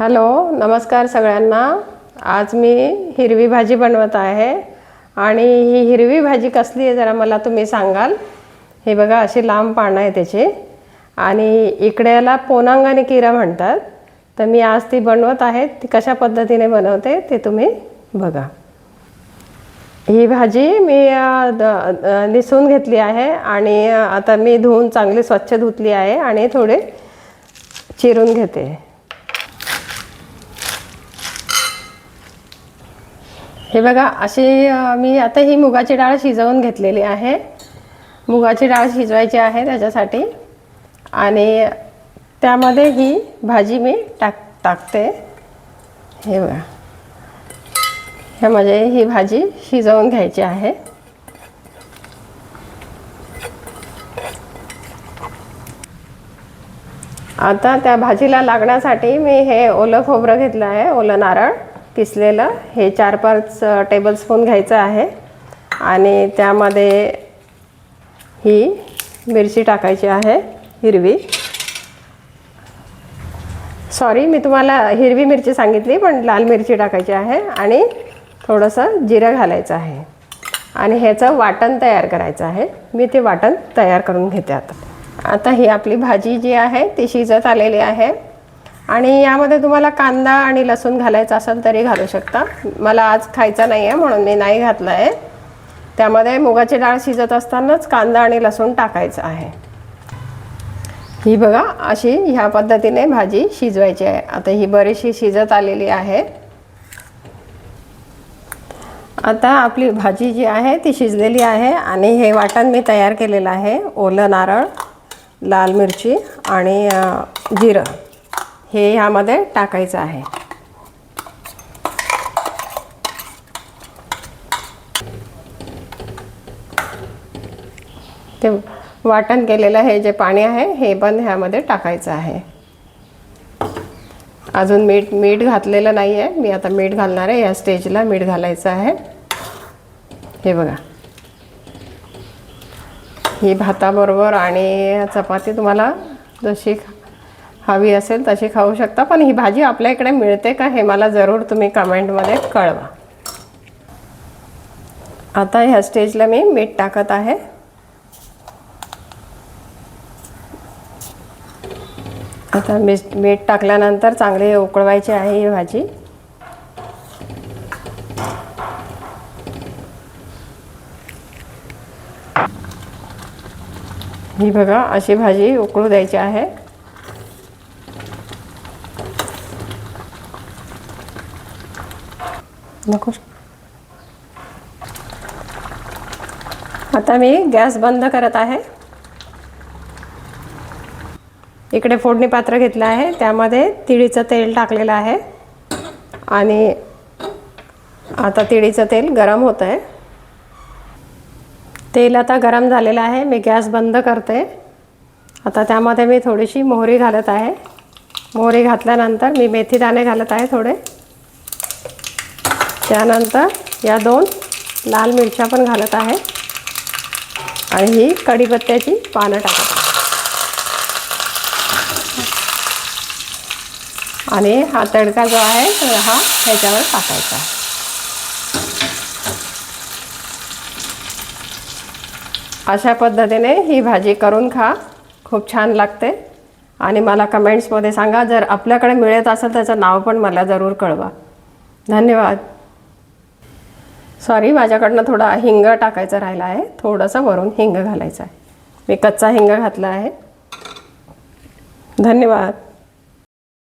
Hello नमस्कार सगळ्यांना. आज मी हिरवी भाजी बनवत आहे. आणि ही हिरवी भाजी कसली आहे जरा मला तुम्ही सांगाल. हे बघा अशी लांब पानं आहे त्याची आणि इकड्याला याला आणि किरा म्हणतात. तर मी आज ती बनवत आहे. ती कशा पद्धतीने बनवते ते तुम्ही बघा. ही भाजी मी द- निसून घेतली आहे. आणि आता मी धुवून चांगली स्वच्छ धुतली आहे. आणि थोडे चिरून घेते. हे बघा अशी मी आता ही मुगाची डाळ शिजवून घेतलेली आहे. मुगाची डाळ शिजवायची आहे त्याच्यासाठी. आणि त्यामध्ये ही भाजी मी टाक टाकते. हे बघा. हे म्हणजे ही भाजी शिजवून घ्यायची आहे. आता त्या भाजीला लागण्यासाठी मी हे ओलं खोबरं घेतलं आहे ओलं नारळ. किसलेलं हे चार पाच टेबलस्पून घ्यायचं आहे. आणि त्यामध्ये ही मिरची टाकायची आहे हिरवी. सॉरी मी तुम्हाला हिरवी मिरची सांगितली पण लाल मिरची टाकायची आहे आणि थोडंसं जिरं घालायचं आहे. आणि ह्याचं वाटण तयार करायचं आहे. मी ते वाटण तयार करून घेते आता. आता ही आपली भाजी जी आहे ती शिजत आलेली आहे. आणि यामध्ये तुम्हाला कांदा आणि लसूण घालायचा असेल तरी घालू शकता. मला आज खायचा नाही आहे म्हणून मी नाही घातलं आहे त्यामध्ये मुगाची डाळ शिजत असतानाच कांदा आणि लसूण टाकायचं आहे. ही बघा अशी ह्या पद्धतीने भाजी शिजवायची आहे. आता ही बरीचशी शिजत आलेली आहे. आता आपली भाजी जी आहे ती शिजलेली आहे आणि हे वाटण मी तयार केलेलं आहे. ओलं नारळ लाल मिरची आणि जिरं. हे ह्यामध्ये टाकायचं आहे. ते वाटण केलेलं हे जे पाणी आहे हे पण ह्यामध्ये टाकायचं आहे. अजून मीठ मीठ घातलेलं नाही आहे मी आता मीठ घालणार आहे. या स्टेजला मीठ घालायचं आहे. हे बघा. ही भाताबरोबर आणि चपाती तुम्हाला जशी हवी असेल तशी खाऊ शकता पण ही भाजी आपल्या इकडे मिळते का हे मला जरूर तुम्ही कमेंटमध्ये कळवा. आता ह्या स्टेजला मी मीठ टाकत आहे. आता मीठ मीठ टाकल्यानंतर चांगली उकळवायची आहे ही भाजी. ही बघा अशी भाजी उकळू द्यायची आहे. नको. आता मी गॅस बंद करत आहे. इकडे फोडणी पात्र घेतलं आहे. त्यामध्ये तिळीचं तेल टाकलेलं आहे. आणि आता तिळीचं तेल गरम होतं आहे तेल आता गरम झालेलं आहे. मी गॅस बंद करते. आता त्यामध्ये मी थोडीशी मोहरी घालत आहे. मोहरी घातल्यानंतर मी मेथी दाणे घालत आहे थोडे. त्यानंतर या दोन लाल मिरच्या पण घालत आहे. आणि ही कढीपत्त्याची पानं टाकत आहे. आणि हा तडका जो आहे तर हा ह्याच्यावर टाकायचा आहे. अशा पद्धतीने ही भाजी करून खा. खूप छान लागते. आणि मला कमेंट्समध्ये सांगा जर आपल्याकडे मिळत असेल त्याचं नाव पण मला जरूर कळवा. धन्यवाद. सॉरी माझ्याकडनं थोडा हिंग टाकायचा राहिला आहे. थोडंसं वरून हिंग घालायचा आहे. मी कच्चा हिंग घातला आहे. धन्यवाद.